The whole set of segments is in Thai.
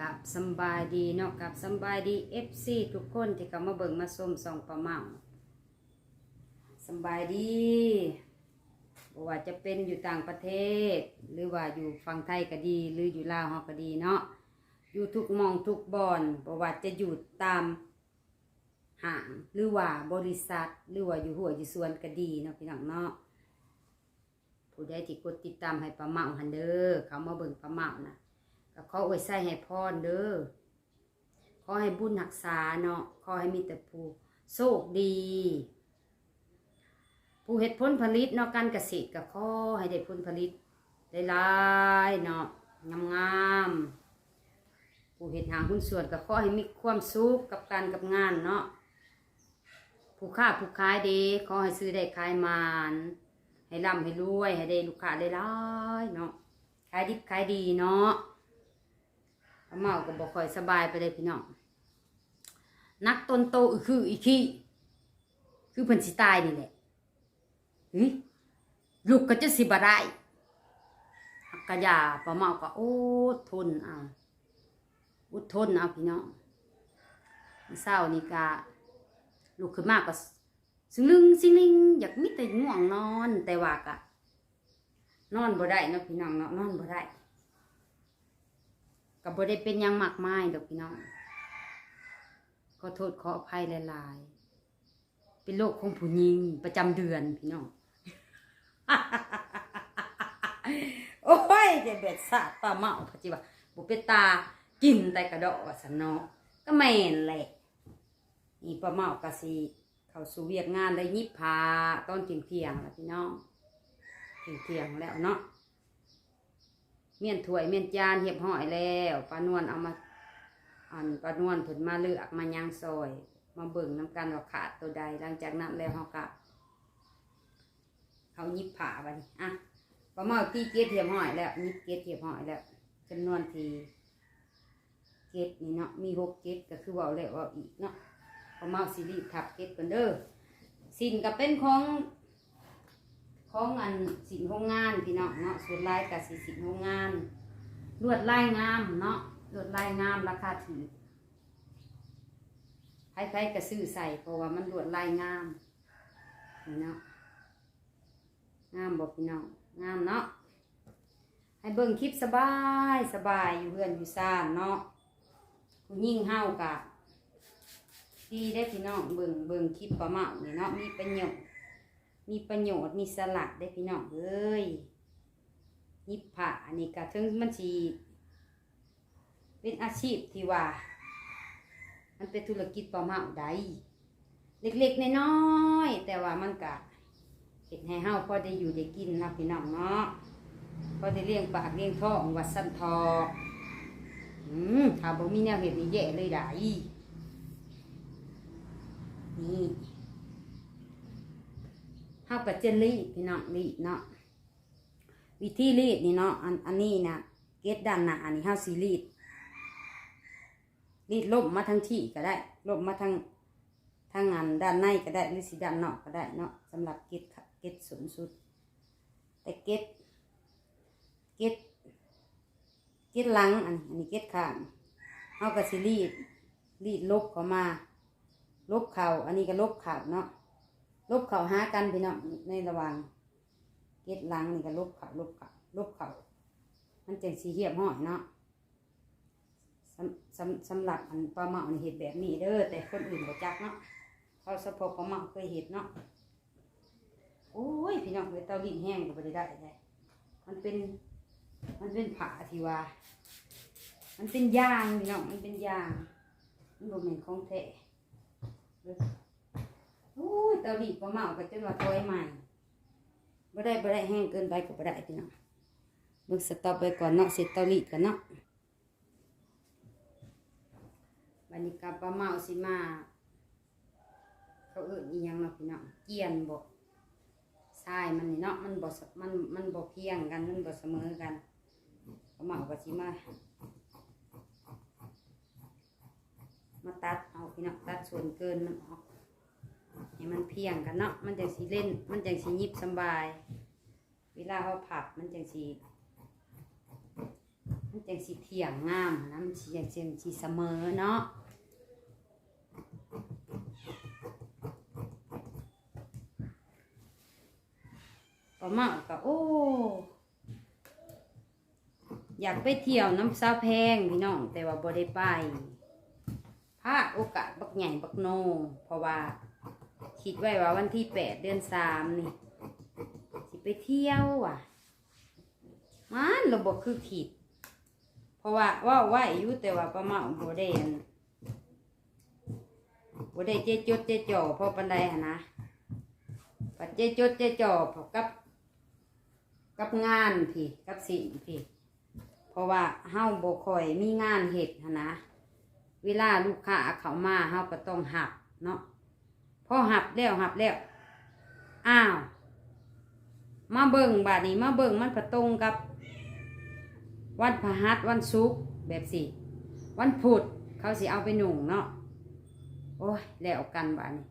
กับสบายดีเนาะกับสบายดี FC ทุกคนที่เข้ามาเบิ่งมาชมส่องประเมาสบายดีบ่ว่าจะเป็นอยู่ต่างประเทศ หรือว่าอยู่ฝั่งไทยก็ดี หรืออยู่ลาวเฮาก็ดีเนาะอยู่ทุกมองทุกบอนบ่ว่าจะอยู่ตามห้างหรือว่าบริษัท หรือว่าอยู่หัวอยู่สวนก็ดีเนาะพี่น้องเนาะผู้ใดที่กดติดตามให้ประเมาหันเด้อเขามาเบิ่งประเมานะ ขออวยใส่ให้พรเด้อขอให้บุญรักษาเนาะขอให้มีแต่ผู้โชคดี ผู้เฮ็ดผลผลิตเนาะการเกษตรก็ขอให้ได้ผลผลิตได้หลายๆเนาะงามๆผู้เฮ็ดหางหุ้นส่วนก็ขอให้มีความสุขกับการกับงานเนาะผู้ค้าผู้ขายดีขอให้ซื้อได้ขายมานให้ร่ำให้รวย ให้ได้ลูกค้าได้ร้ายเนาะขายดิบขายดีเนาะ เมาก็บอกคอยสบายไปเลยพี่น้องนักตนโตคืออีกขี้คือเพิ่นสิตายนี่แหละเฮ้ยลูกก็จะสิบได้กกะยาป้าเมาก็โอ้ทนเอาอดทนเอาพี่น้องมื้อเช้านี่กะลูกขึ้นมากก็สิลึงสิลิงอยากมีแต่ง่วงนอนแต่ว่ากะนอนบ่ได้เนาะพี่น้องเนาะนอนบ่ได้ ก็บ่ได้เป็นยังมากมายดอกพี่น้องขอโทษขออภัยหลายๆ เป็นโรคของผู้หญิงประจำเดือนพี่น้อง โอ้ยเด็ดเบ็ดสาดปลาเมาพจิว่าบุเปตากินแต่กระดอกว่าสันเนาะก็แม่นแหละนี่ปลาเมากะสีเขาสู่เวียกงานได้ยิบพาตอนเที่ยงเที่ยงแล้วพี่น้องเที่ยงเที่ยงแล้วเนาะ เมียนถ้วยเมียนจานเหียบห้อยแล้วปลานวลเอามาอันปลานวลผลมาเลือกมาย่างซอย มาเบิ่งน้ำกันว่าขาดตัวใด หลังจากนั้นแล้วเขากะเขายิบผ่าไปอะปลาเมาตีเกล็ดเหียบห้อยแล้วยิบเกล็ดเหียบห้อยแล้วจำนวนทีเกล็ดนี่เนาะมีหกเกล็ดก็คือว่าแล้วว่าอีกเนาะพอมาซีรีส์ทับเก็ตกันเด้อสินก็เป็นของ ของอันสินโรงงานพี่น้องเนาะส่วนลายกับสีสินโรงงานลวดลายงามเนาะลวดลายงามราคาถือใครๆก็ซื้อใส่เพราะว่ามันลวดลายงามนี่เนาะงามบอกพี่น้องงามเนาะให้เบิ่งคลิปสบายสบายอยู่เพื่อนอยู่ซ่านเนาะผู้ยิ่งเฮากะดีได้พี่น้องเบิ่งเบิ่งคลิปปลาเมานี่เนาะมีประโยชน์ มีประโยชน์มีสลัดได้พี่น้องเอ้ยยิบผ่าอันนี้ก็ถึงมันสีเป็นอาชีพที่ว่า มันเป็นธุรกิจปลาเมาได้เล็กๆน้อยๆแต่ว่ามันก็เห็ดให้เฮาพอได้อยู่ได้กินนะพี่น้องเนาะพอได้เลี้ยงปากเลี้ยงท้องวัดสั้นทออืมถ้าบ่มีแนวเห็ดนี่แย่เลยได้นี่ เฮากับเจนรีดพี่น้องรีดเนาะวิธีรีดนี่เนาะอันอันนี้นะเกตด้านหน้าอันนี้เฮาสีรีดรีดล่มาทั้งที่ก็ได้ล่มาทั้งทั้งงานด้านในก็ได้หรือสีด้านนอกก็ได้เนาะสำหรับเกตเกตสูงสุด แต่เกตเกตเกตหลังอันอันนี้เกตข้างเฮากับสีรีดรีดลบเข้ามาลบเข่าอันนี้ก็ลบเข่าเนาะ ลบเข่าหากันพี่น้องในระหว่างเก็ดหลังนี่ก็ลบเข่าลบเข่าลบเข่ามันจังสีเหียบห้อยเนาะสำสำสำหรับอันปลาเมานี่เห็ดแบบนี้เด้อแต่คนอื่นบ่จักเนาะเขาสะโพกปลาเมาเคยเห็ดเนาะโอ้ยพี่น้องเลยเตาลิ้นแห้งก็บ่ได้ได้เลยมันเป็น มันเป็นผ้าที่ว่า มันเป็นยางพี่น้องมันเป็นยางมันบ่แม่นของแท้ โอ้ยเตาดีปลาเมาก็จนว่าถอยใหม่บ่ได้บ่ได้แห้งเกินไปก็บ่ได้พี่น้องเบิ่งสต็อปไปก่อนเนาะเสร็จเตาลีดกันเนาะบัดนี้กับปลาเมาสิมา เขาเอิ้อีหยังเนาะพี่น้องเกียนบ่ทรายมันนี่เนาะมันบ่มันมันบ่เพียงกันมันบ่เสมอกันปลาเมาก็สิมามาตัดเอาพี่น้องตัดส่วนเกินมันออก ให้มันเพียงกันเนาะมันจังสีเล่น มันจังสียิบสบาย เวลาเขาผับมันจังสีมันจังสิเที่ยงงามนะมันสิจังสิเสมอเนาะก็มาก็โอ้อยากไปเที่ยวน้ำซาแพงพี่น้องแต่ว่าบ่ได้ไปพลาดโอกาสบักใหญ่บักโน เพราะว่า คิดไว้ว่าวันที่แปดเดือนสามนี่สิไปเที่ยวว่ะ มันเราบอกคือคิดเพราะว่าว่าไหวอายู่แต่ว่าประมาณบ่ได้อันบ่ได้เจจดเจจ่อพอปันไดหนนะปัดเจจดเจจ่อพอกับกับงานพี่กับสิ่งพี่ เพราะว่าเฮาบคอยมีงานเฮ็ดหั้นะ เวลาลูกค้าเขามาเฮาก็ต้องหับเนาะ พอหับแล้วหับแล้วอ้าว มาเบิ่งบาดนี้มาเบิ่งมันประตรงกับ วันพหัสวันศุกร์แบบสิวันพุธเขาสิเอาไปหนุ่งเนาะโอ้ยแล้วกันบาดนี้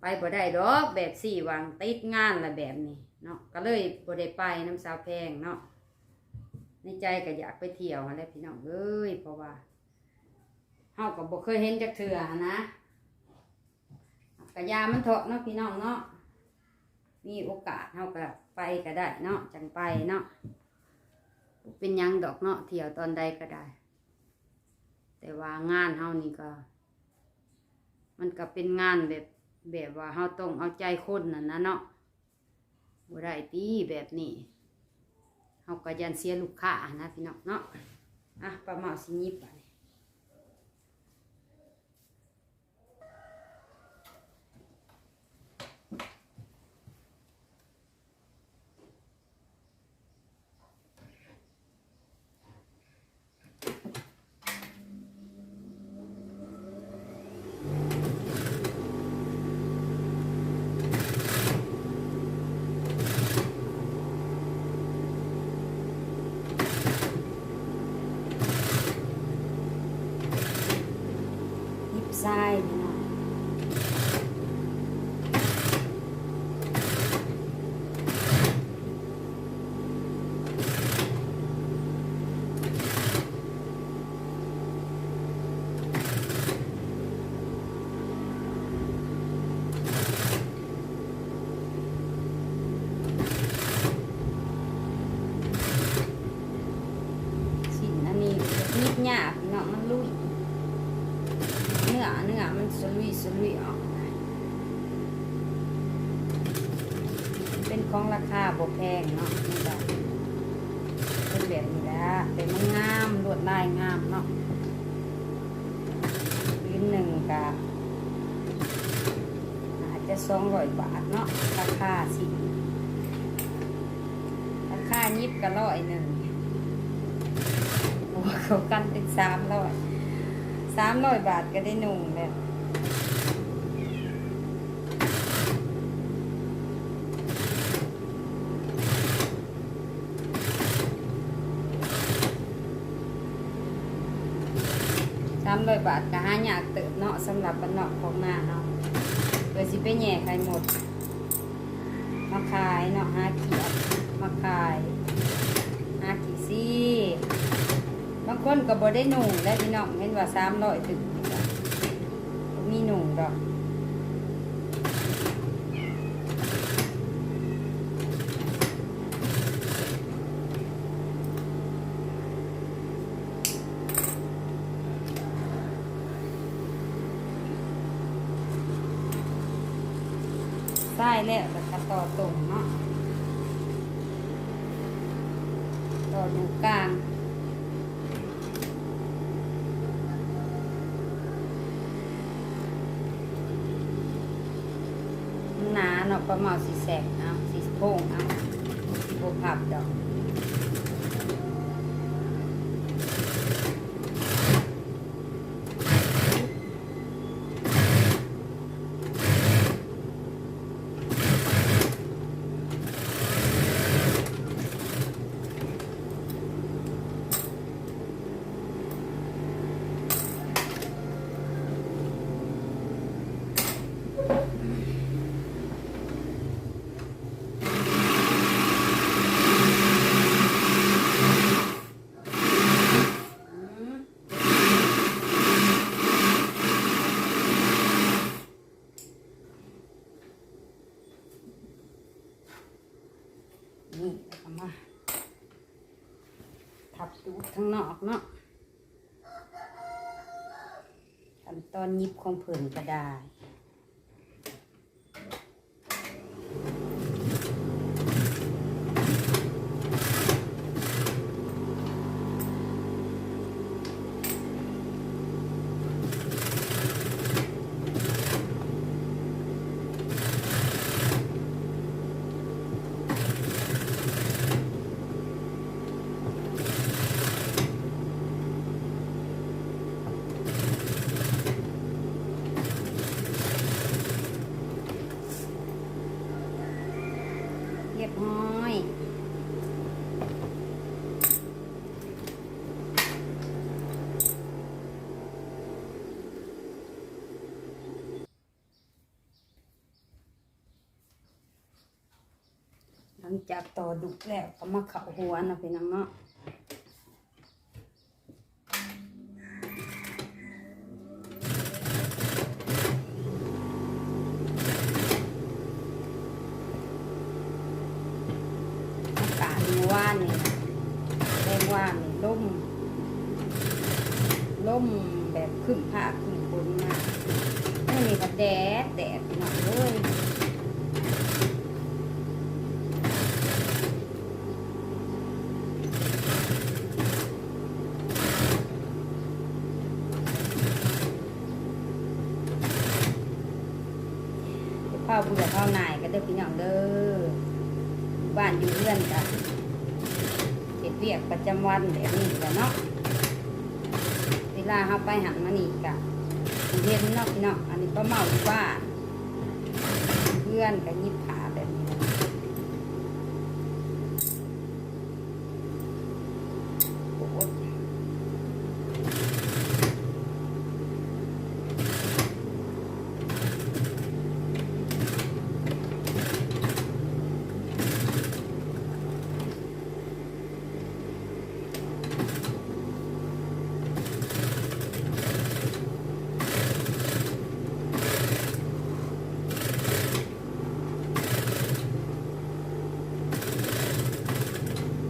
ไปบ่ได้ดอกแบบสี่วางติดงานละแบบนี้เนาะก็เลยบ่ได้ไปน้ำสาวแพงเนาะในใจก็อยากไปเที่ยวอะไรพี่น้องเอ้ยเพราะว่าเฮาก็บ่เคยเห็นจักเทื่อนนะ กะยามันเถาะเนาะพี่น้องเนาะมีโอกาสเฮาก็ไปก็ได้เนาะจังไปเนาะเป็นยังดอกเนาะเที่ยวตอนใดก็ได้ แต่ว่างานเฮานี่ก็ มันก็เป็นงานแบบแบบว่าเฮาต้องเอาใจคนนั่นนะเนาะบ่ได้ตีแบบนี้เฮาก็ยันเสียลูกค้านะพี่น้องเนาะอะปลาหมอสิยิบไป ยิบทรายพี่น้องชิ้นอันนี้นิดหยาบพี่น้องมันลุย เนื้อเนื้อมันสลุยสลุยออกนะเป็นของราคาบ่แพงเนาะนี่แบบเป็นแบบนี้ แต่มันงามลวดลายงามเนาะพื้นหนึ่งกะอาจจะสองร้อยบาทเนาะราคาสิราคายิบก็ร้อยหนึ่งโอ้เขากันเป็นสามร้อยสามร้อยบาทก็ได้หนุ่งแบบ สามร้อยบาทก็หายากเติบเนาะสำหรับบ้านเนาะของหน้าเนาะเพื่อสิไปแย่ใครหมด มาขายเนาะหาเขียดมาขายหากี่ซี่บางคนก็บ่ได้หนุ่งและพี่น้องเห็นว่าสามร้อยถึงมีหนุ่งดอก ใต้แล้วแล้วก็ต่อตรงเนาะต่ออยู่กลางหนาเนาะประมาณสีแสกเอาสีโพงเอาสีโพผับดอก ทับดูข้างนอกเนาะขั้นตอนยิบของเพิ่นก็ได้ เรียบร้อยหลัง จากต่อดุกแล้วก็มาเขับหัวนะพี่น้องเนาะอากาศเมื่อว่านนี่แรงว่านนี่ล่มล่มแบบขึ้นผ้าขึ้นฝนมากไม่มีก็แดดแดดหน่อยเลย ข้าวเบื่อข้าวหน่ายก็เด้อพี่น้องเด้ออยู่บ้านอยู่เรือนกันเก็บเวียกประจำวันแบบนี้กันเนาะเวลาเราไปหันมานี่กะเย็นเนาะพี่น้องอันนี้ก็เมาอยู่บ้านเพื่อนกันยิบขาแบบนี้นะโอ้โห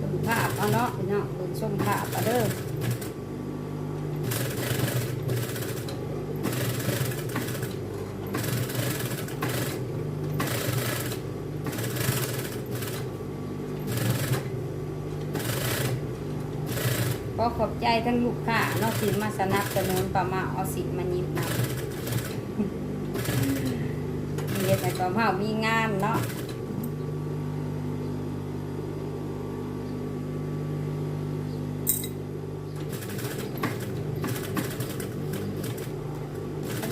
ดูภาพ เอาเนาะพี่น้องดูชมภาพเอาเด้อก็ขอบใจทั้งลูกค้านาะที่มาสนับสนุนปลาเมาเอาสิทธิ์มายิบนะมีเฮ็ดให้ปลาเมามีงามเนาะ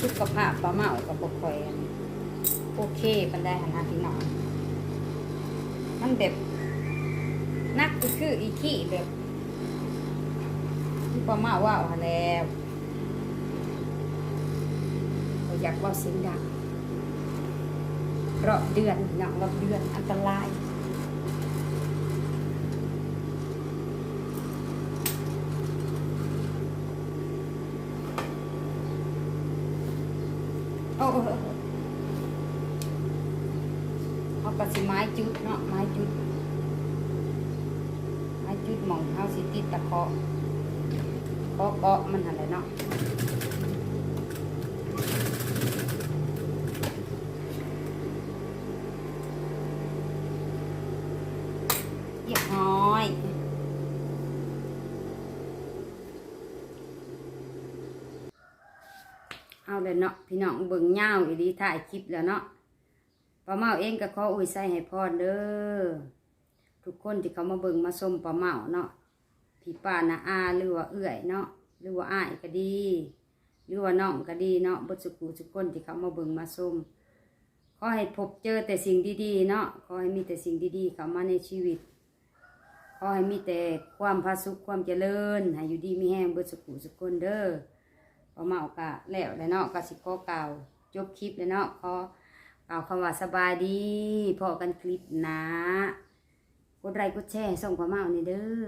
สุข ภาพปลาเมากับบ่ค่อยอันโอเคปันได้หันหน้าพี่น้องมันแบบนักก็คืออีขี้แบบที่ป้ามาว่าแล้วอยากว่าเสียงดังรอบเดือนเนาะรอบเดือนอันตราย โอ้เอากระสิไม้จุดเนาะไม้จุด ไม้จุดหมองเท้าสิ ติดตะเคาะเกาะเกาะมันอะไรเนาะเรียบร้อยเอาเลยเนาะพี่น้องเบิ่งเงาวอีดีถ่ายคลิปแล้วเนาะป้าเมาเองก็ขออุ้ยใส่ให้พรเด้อทุกคนที่เขามาเบิ่งมาชมป้าเมาเนาะ พี่ป้านาอาหรือว่าเอื้อยเนาะหรือว่าอ้ายก็ดี หรือว่าน้องก็ดีเนาะบดสุกูสุกคนที่เขามาเบิ่งมาชมขอให้พบเจอแต่สิ่งดีๆ เนาะขอให้มีแต่สิ่งดีๆ เข้ามาในชีวิตขอให้มีแต่ความพาสุขความเจริญให้อยู่ดีมีแห้งบดสุกูสุกคนเด้อพอมเอากะแล้วแล้วเนาะก็สิขอกล่าจบคลิปแล้วเนาะขอกล่าคำว่าสบายดีพอกันคลิปนะกดไลค์กดแชร์ส่งความเมานี่เด้อ